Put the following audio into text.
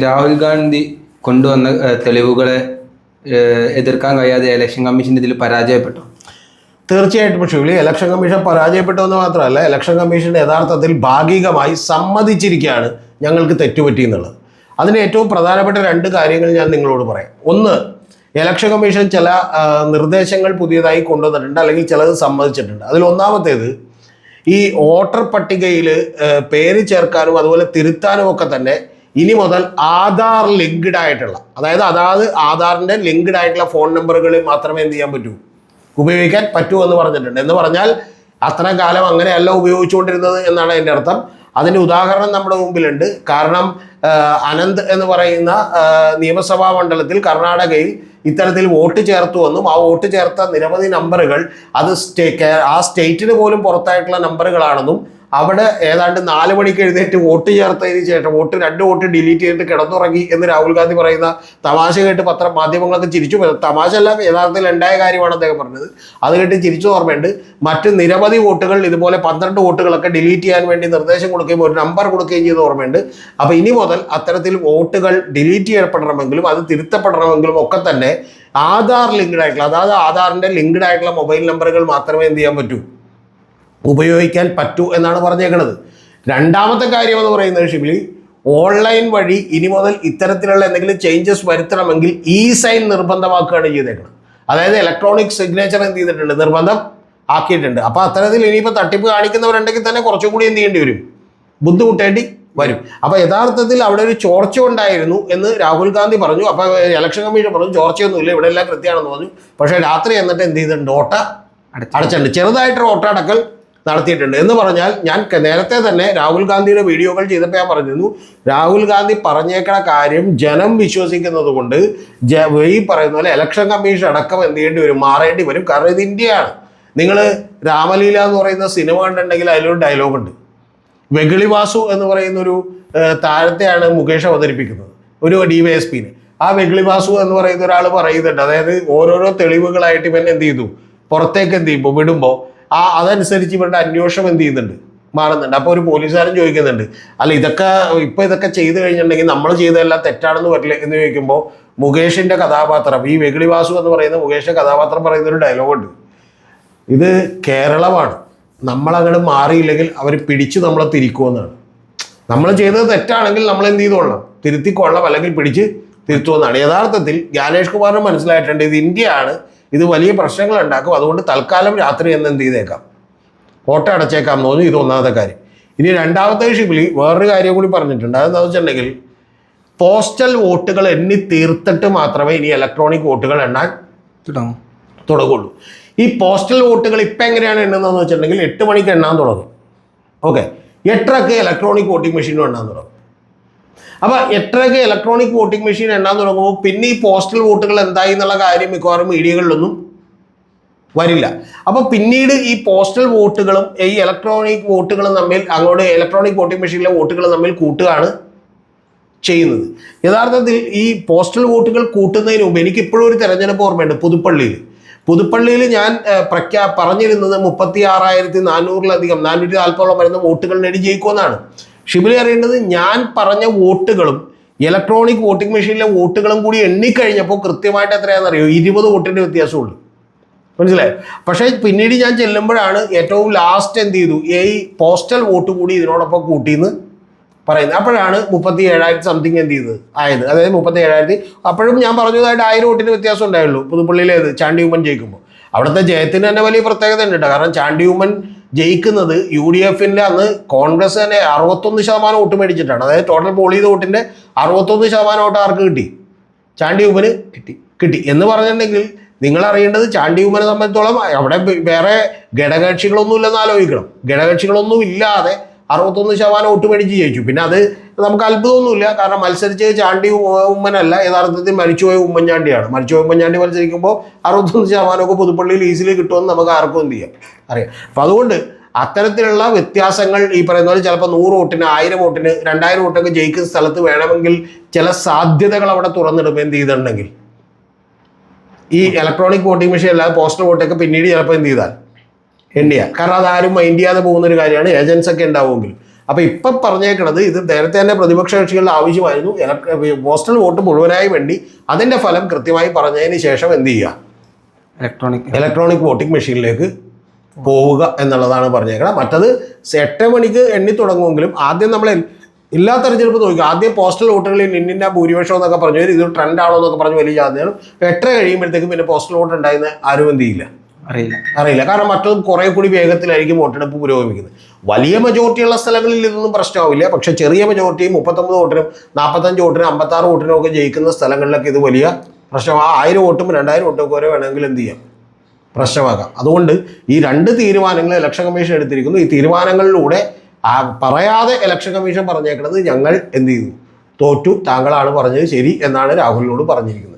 രാഹുൽ ഗാന്ധി കൊണ്ടുവന്ന തെളിവുകളെ എതിർക്കാൻ കഴിയാതെ ഇലക്ഷൻ കമ്മീഷൻ ഇതിൽ പരാജയപ്പെട്ടു. തീർച്ചയായിട്ടും ഷുലി ഇലക്ഷൻ കമ്മീഷൻ പരാജയപ്പെട്ടു എന്ന് മാത്രമല്ല ഇലക്ഷൻ കമ്മീഷൻ യഥാർത്ഥത്തിൽ ഭാഗികമായി സമ്മതിച്ചിരിക്കുകയാണ് ഞങ്ങൾക്ക് തെറ്റുപറ്റി എന്നുള്ളത്. അതിന് ഏറ്റവും പ്രധാനപ്പെട്ട രണ്ട് കാര്യങ്ങൾ ഞാൻ നിങ്ങളോട് പറയാം. ഒന്ന് ഇലക്ഷൻ കമ്മീഷൻ ചില നിർദ്ദേശങ്ങൾ പുതിയതായി കൊണ്ടുവന്നിട്ടുണ്ട് അല്ലെങ്കിൽ ചിലത് സമ്മതിച്ചിട്ടുണ്ട്. അതിൽ ഒന്നാമത്തേത് ഈ വോട്ടർ പട്ടികയിൽ പേര് ചേർക്കാനും അതുപോലെ തിരുത്താനും ഒക്കെ തന്നെ ഇനി മുതൽ ആധാർ ലിങ്ക്ഡ് ആയിട്ടുള്ള അതായത് അതാത് ആധാറിന്റെ ലിങ്ക്ഡ് ആയിട്ടുള്ള ഫോൺ നമ്പറുകൾ മാത്രമേ എന്ത് ചെയ്യാൻ പറ്റൂ? ഉപയോഗിക്കാൻ പറ്റൂ എന്ന് പറഞ്ഞിട്ടുണ്ട്. എന്ന് പറഞ്ഞാൽ അത്ര കാലം അങ്ങനെയല്ല ഉപയോഗിച്ചുകൊണ്ടിരുന്നത് എന്നാണ് എന്റെ അർത്ഥം. അതിന്റെ ഉദാഹരണം നമ്മുടെ മുമ്പിലുണ്ട്. കാരണം അനന്ത് എന്ന് പറയുന്ന നിയമസഭാ മണ്ഡലത്തിൽ കർണാടകയിൽ ഇത്തരത്തിൽ വോട്ട് ചേർത്തു എന്നും ആ വോട്ട് ചേർത്ത നിരവധി നമ്പറുകൾ അത് സ്റ്റേ ആ സ്റ്റേറ്റിന് പോലും പുറത്തായിട്ടുള്ള നമ്പറുകളാണെന്നും അവിടെ ഏതാണ്ട് നാല് മണിക്ക് എഴുന്നേറ്റ് വോട്ട് ചേർത്തതിന് ശേഷം വോട്ട് രണ്ട് വോട്ട് ഡിലീറ്റ് ചെയ്തിട്ട് കിടന്നുറങ്ങി എന്ന് രാഹുൽ ഗാന്ധി പറയുന്ന തമാശ കേട്ട് പത്ര മാധ്യമങ്ങളൊക്കെ ചിരിച്ചു. തമാശ അല്ല യഥാർത്ഥത്തിൽ ഉണ്ടായ കാര്യമാണ് അദ്ദേഹം പറഞ്ഞത്. അത് കേട്ട് ചിരിച്ചു ഓർമ്മയുണ്ട്. മറ്റ് നിരവധി വോട്ടുകൾ ഇതുപോലെ പന്ത്രണ്ട് വോട്ടുകളൊക്കെ ഡിലീറ്റ് ചെയ്യാൻ വേണ്ടി നിർദ്ദേശം കൊടുക്കുകയും ഒരു നമ്പർ കൊടുക്കുകയും ചെയ്ത് ഓർമ്മയുണ്ട്. അപ്പോൾ ഇനി മുതൽ അത്തരത്തിൽ വോട്ടുകൾ ഡിലീറ്റ് ചെയ്യപ്പെടണമെങ്കിലും അത് തിരുത്തപ്പെടണമെങ്കിലും ഒക്കെ തന്നെ ആധാർ ലിങ്ക്ഡ് ആയിട്ടുള്ള അതായത് ആധാറിന്റെ ലിങ്ക്ഡ് ആയിട്ടുള്ള മൊബൈൽ നമ്പറുകൾ മാത്രമേ എന്ത് ചെയ്യാൻ പറ്റൂ? ഉപയോഗിക്കാൻ പറ്റൂ എന്നാണ് പറഞ്ഞേക്കുന്നത് രണ്ടാമത്തെ കാര്യം എന്ന് പറയുന്നത് ഷിബിലി ഓൺലൈൻ വഴി ഇനി മുതൽ ഇത്തരത്തിലുള്ള എന്തെങ്കിലും ചേഞ്ചസ് വരുത്തണമെങ്കിൽ ഇ സൈൻ നിർബന്ധമാക്കുകയാണ് ചെയ്തേക്കുന്നത് അതായത് ഇലക്ട്രോണിക് സിഗ്നേച്ചർ എന്ത് ചെയ്തിട്ടുണ്ട്? നിർബന്ധം ആക്കിയിട്ടുണ്ട്. അപ്പോൾ അത്തരത്തിൽ ഇനിയിപ്പോൾ തട്ടിപ്പ് കാണിക്കുന്നവരുണ്ടെങ്കിൽ തന്നെ കുറച്ചും കൂടി എന്ത് ചെയ്യേണ്ടി വരും? ബുദ്ധിമുട്ടേണ്ടി വരും. അപ്പോൾ യഥാർത്ഥത്തിൽ അവിടെ ഒരു ചോർച്ച ഉണ്ടായിരുന്നു എന്ന് രാഹുൽ ഗാന്ധി പറഞ്ഞു. അപ്പോൾ ഇലക്ഷൻ കമ്മീഷൻ പറഞ്ഞു ചോർച്ചയൊന്നുമില്ല ഇവിടെ എല്ലാം കൃത്യമാണെന്ന് പറഞ്ഞു. പക്ഷേ രാത്രി എന്നിട്ട് എന്ത് ചെയ്തിട്ടുണ്ട്? ഓട്ട അടച്ചിട്ടുണ്ട്. ചെറുതായിട്ടൊരു ഓട്ട അടക്കൽ നടത്തിയിട്ടുണ്ട്. എന്ന് പറഞ്ഞാൽ ഞാൻ നേരത്തെ തന്നെ രാഹുൽ ഗാന്ധിയുടെ വീഡിയോകൾ ചെയ്തപ്പോൾ ഞാൻ പറഞ്ഞിരുന്നു രാഹുൽ ഗാന്ധി പറഞ്ഞേക്കണ കാര്യം ജനം വിശ്വസിക്കുന്നത് കൊണ്ട് ഈ പറയുന്ന പോലെ ഇലക്ഷൻ കമ്മീഷൻ അടക്കം എന്ത് ചെയ്യേണ്ടി വരും മാറേണ്ടി വരും. കാരണം ഇത് ഇന്ത്യയാണ്. നിങ്ങൾ രാമലീല എന്ന് പറയുന്ന സിനിമ കണ്ടിട്ടുണ്ടെങ്കിൽ അതിലൊരു ഡയലോഗുണ്ട് വെഗിളി വാസു എന്ന് പറയുന്ന ഒരു താരത്തെയാണ് മുകേഷ് അവതരിപ്പിക്കുന്നത് ഒരു ഡി വൈ എസ് പിന് ആ വെഗിളി വാസു എന്ന് പറയുന്ന ഒരാൾ പറയുന്നുണ്ട്. അതായത് ഓരോരോ തെളിവുകളായിട്ട് ഇവൻ എന്ത് ചെയ്തു? പുറത്തേക്ക് എന്ത് ചെയ്യുമ്പോൾ വിടുമ്പോൾ ആ അതനുസരിച്ച് ഇവരുടെ അന്വേഷണം എന്ത് ചെയ്യുന്നുണ്ട്? മാറുന്നുണ്ട്. അപ്പോൾ ഒരു പോലീസുകാരൻ ചോദിക്കുന്നുണ്ട് അല്ല ഇതൊക്കെ ഇപ്പോൾ ഇതൊക്കെ ചെയ്തു കഴിഞ്ഞിട്ടുണ്ടെങ്കിൽ നമ്മൾ ചെയ്തതെല്ലാം തെറ്റാണെന്ന് പറ്റില്ല എന്ന് ചോദിക്കുമ്പോൾ മുകേഷിന്റെ കഥാപാത്രം ഈ വെഗിളി വാസു എന്ന് പറയുന്ന മുകേഷിന്റെ കഥാപാത്രം പറയുന്ന ഒരു ഡയലോഗുണ്ട് ഇത് കേരളമാണ്. നമ്മളങ്ങോട്ട് മാറിയില്ലെങ്കിൽ അവർ പിടിച്ച് നമ്മളെ തിരിക്കുമെന്നാണ്. നമ്മൾ ചെയ്തത് തെറ്റാണെങ്കിൽ നമ്മൾ എന്ത് ചെയ്തോളാം തിരുത്തിക്കൊള്ളാം അല്ലെങ്കിൽ പിടിച്ച് തിരുത്തുമെന്നാണ്. യഥാർത്ഥത്തിൽ ജ്ഞാനേഷ് കുമാറിന് മനസ്സിലായിട്ടുണ്ട് ഇത് ഇന്ത്യയാണ് ഇത് വലിയ പ്രശ്നങ്ങൾ ഉണ്ടാക്കും. അതുകൊണ്ട് തൽക്കാലം രാത്രി എന്ന് എന്ത് ചെയ്തേക്കാം? ഓട്ട അടച്ചേക്കാം എന്ന് തോന്നുന്നു. ഇത് ഒന്നാമത്തെ കാര്യം. ഇനി രണ്ടാമത്തെ ഷിബിലി വേറൊരു കാര്യം കൂടി പറഞ്ഞിട്ടുണ്ട്. അതെന്താണെന്ന് വെച്ചിട്ടുണ്ടെങ്കിൽ പോസ്റ്റൽ വോട്ടുകൾ എണ്ണി തീർത്തിട്ട് മാത്രമേ ഇനി ഇലക്ട്രോണിക് വോട്ടുകൾ എണ്ണാൻ തുടങ്ങും. തുടങ്ങുള്ളൂ. ഈ പോസ്റ്റൽ വോട്ടുകൾ ഇപ്പം എങ്ങനെയാണ് എണ്ണുന്നതെന്ന് വെച്ചിട്ടുണ്ടെങ്കിൽ എട്ട് മണിക്ക് എണ്ണാൻ തുടങ്ങും. ഓക്കെ. എട്ടരക്ക് ഇലക്ട്രോണിക് വോട്ടിംഗ് മെഷീനും എണ്ണാൻ തുടങ്ങും. അപ്പോൾ എത്രയൊക്കെ ഇലക്ട്രോണിക് വോട്ടിംഗ് മെഷീൻ എണ്ണാൻ തുടങ്ങുമ്പോൾ പിന്നെ ഈ പോസ്റ്റൽ വോട്ടുകൾ എന്തായി എന്നുള്ള കാര്യം മിക്കവാറും മീഡിയകളിലൊന്നും വരില്ല. അപ്പൊ പിന്നീട് ഈ പോസ്റ്റൽ വോട്ടുകളും ഈ ഇലക്ട്രോണിക് വോട്ടുകളും തമ്മിൽ അങ്ങോട്ട് ഇലക്ട്രോണിക് വോട്ടിംഗ് മെഷീനിലെ വോട്ടുകൾ തമ്മിൽ കൂട്ടുകയാണ് ചെയ്യുന്നത്. യഥാർത്ഥത്തിൽ ഈ പോസ്റ്റൽ വോട്ടുകൾ കൂട്ടുന്നതിന് മുമ്പ് എനിക്ക് ഇപ്പോഴും ഒരു തെരഞ്ഞെടുപ്പ് ഓർമ്മയുണ്ട് പുതുപ്പള്ളിയിൽ. പുതുപ്പള്ളിയിൽ ഞാൻ പ്രഖ്യാ പറഞ്ഞിരുന്നത് മുപ്പത്തി ആറായിരത്തി നാനൂറിലധികം നാനൂറ്റി നാൽപ്പതോളം വരുന്ന വോട്ടുകൾ നേടി ജയിക്കുമെന്നാണ്. ഷിബിലി അറിയേണ്ടത് ഞാൻ പറഞ്ഞ വോട്ടുകളും ഇലക്ട്രോണിക് വോട്ടിംഗ് മെഷീനിലെ വോട്ടുകളും കൂടി എണ്ണിക്കഴിഞ്ഞപ്പോൾ കൃത്യമായിട്ട് എത്രയാണെന്നറിയോ? ഇരുപത് വോട്ടിന്റെ വ്യത്യാസമുള്ളൂ. മനസ്സിലായോ? പക്ഷേ പിന്നീട് ഞാൻ ചെല്ലുമ്പോഴാണ് ഏറ്റവും ലാസ്റ്റ് എന്ത് ചെയ്തു? ഈ പോസ്റ്റൽ വോട്ട് കൂടി ഇതിനോടൊപ്പം കൂട്ടിയെന്ന് പറയുന്നത്. അപ്പോഴാണ് മുപ്പത്തി ഏഴായിരത്തി സംതിങ് എന്ത് ചെയ്തത്? ആയത്. അതായത് മുപ്പത്തി ഏഴായിരത്തി അപ്പോഴും ഞാൻ പറഞ്ഞതായിട്ട് ആയിരം വോട്ടിന് വ്യത്യാസം ഉണ്ടായുള്ളൂ. പുതുപ്പള്ളിയിലേത് ചാണ്ടി ഉമ്മൻ ജയിക്കുമ്പോൾ. അവിടുത്തെ ജയത്തിന് തന്നെ വലിയ പ്രത്യേകത ഉണ്ട് കേട്ടോ. കാരണം ചാണ്ടി ഉമ്മൻ ജയിക്കുന്നത് യു ഡി എഫിന്റെ അന്ന് കോൺഗ്രസ് തന്നെ അറുപത്തൊന്ന് ശതമാനം വോട്ട് മേടിച്ചിട്ടാണ്. അതായത് ടോട്ടൽ പോൾ ചെയ്ത വോട്ടിന്റെ അറുപത്തൊന്ന് ശതമാനം വോട്ട് ആർക്ക് കിട്ടി? ചാണ്ടി ഉമ്മന് കിട്ടി. കിട്ടി. എന്ന് പറഞ്ഞിട്ടുണ്ടെങ്കിൽ നിങ്ങൾ അറിയേണ്ടത് ചാണ്ടി ഉമ്മനെ സംബന്ധിച്ചോളം അവിടെ വേറെ ഘടകകക്ഷികളൊന്നും ഇല്ലെന്ന് ആലോചിക്കണം. ഘടകകക്ഷികളൊന്നും ഇല്ലാതെ അറുപത്തൊന്ന് ശതമാനം വോട്ട് മേടിച്ച് ജയിച്ചു. പിന്നെ അത് നമുക്ക് അത്ഭുതമൊന്നുമില്ല. കാരണം മത്സരിച്ച് ചാണ്ടി ഉമ്മനല്ല. യഥാർത്ഥത്തിൽ മരിച്ചുപോയ ഉമ്മൻചാണ്ടിയാണ്. മരിച്ചുപോയ ഉമ്മൻചാണ്ടി മത്സരിക്കുമ്പോൾ അറുപത്തൊന്ന് ശതമാനമൊക്കെ പുതുപ്പള്ളിയിൽ ഈസിലി കിട്ടുമെന്ന് നമുക്ക് ആർക്കും എന്ത് ചെയ്യാം? അറിയാം. അപ്പം അതുകൊണ്ട് അത്തരത്തിലുള്ള വ്യത്യാസങ്ങൾ ഈ പറയുന്ന പോലെ ചിലപ്പോൾ നൂറ് വോട്ടിന് ആയിരം വോട്ടിന് രണ്ടായിരം വോട്ടൊക്കെ ജയിക്കുന്ന സ്ഥലത്ത് വേണമെങ്കിൽ ചില സാധ്യതകൾ അവിടെ തുറന്നിടും എന്ത് ചെയ്തിട്ടുണ്ടെങ്കിൽ. ഈ ഇലക്ട്രോണിക് വോട്ടിംഗ് മെഷീൻ അല്ലാതെ പോസ്റ്റൽ വോട്ടൊക്കെ പിന്നീട് ചിലപ്പോൾ എന്ത് ചെയ്താൽ. എണ്ണിയാൽ കാരണം അതാരും മൈൻഡ് ചെയ്യാതെ പോകുന്ന ഒരു കാര്യമാണ്. ഏജൻസ് ഒക്കെ ഉണ്ടാവുമെങ്കിൽ. അപ്പോൾ ഇപ്പം പറഞ്ഞേക്കണത് ഇത് നേരത്തെ തന്നെ പ്രതിപക്ഷ കക്ഷികളുടെ ആവശ്യമായിരുന്നു. പോസ്റ്റൽ വോട്ട് മുഴുവനായി വേണ്ടി അതിന്റെ ഫലം കൃത്യമായി പറഞ്ഞതിന് ശേഷം എന്ത് ചെയ്യുക? ഇലക്ട്രോണിക് ഇലക്ട്രോണിക് വോട്ടിംഗ് മെഷീനിലേക്ക് പോവുക എന്നുള്ളതാണ് പറഞ്ഞേക്കണം മറ്റത് എട്ട് മണിക്ക് എണ്ണി തുടങ്ങുമെങ്കിലും ആദ്യം നമ്മൾ എല്ലാ തെരഞ്ഞെടുപ്പ് നോക്കുക. ആദ്യം പോസ്റ്റൽ വോട്ടുകളിൽ ഇന്നിന്ന ഭൂരിപക്ഷം എന്നൊക്കെ പറഞ്ഞു. ഇത് ട്രെൻഡ് ആണോ എന്നൊക്കെ പറഞ്ഞു വലിയ ജാതിയാണ് എട്ടര കഴിയുമ്പോഴത്തേക്കും പിന്നെ പോസ്റ്റൽ വോട്ട് ഉണ്ടായിരുന്ന ആരും എന്ത് ചെയ്യില്ല. അറിയില്ല. അറിയില്ല. കാരണം മറ്റത് കുറെ കൂടി വേഗത്തിലായിരിക്കും വോട്ടെടുപ്പ് പുരോഗമിക്കുന്നത്. വലിയ മെജോറിറ്റി ഉള്ള സ്ഥലങ്ങളിൽ ഇതൊന്നും പ്രശ്നമാവില്ല. പക്ഷെ ചെറിയ മെജോറിറ്റി മുപ്പത്തൊമ്പത് വോട്ടിനും നാൽപ്പത്തഞ്ച് വോട്ടിനും അമ്പത്താറ് വോട്ടിനും ഒക്കെ ജയിക്കുന്ന സ്ഥലങ്ങളിലൊക്കെ ഇത് വലിയ പ്രശ്നം. ആ ആയിരം വോട്ടും രണ്ടായിരം വോട്ടും വരെ വേണമെങ്കിൽ എന്ത് ചെയ്യാം? പ്രശ്നമാകാം. അതുകൊണ്ട് ഈ രണ്ട് തീരുമാനങ്ങൾ ഇലക്ഷൻ കമ്മീഷൻ എടുത്തിരിക്കുന്നു. ഈ തീരുമാനങ്ങളിലൂടെ പറയാതെ ഇലക്ഷൻ കമ്മീഷൻ പറഞ്ഞേക്കുന്നത് ഞങ്ങൾ എന്ത് ചെയ്തു? തോറ്റു. താങ്കളാണ് പറഞ്ഞത് ശരി എന്നാണ് രാഹുലിനോട് പറഞ്ഞിരിക്കുന്നത്.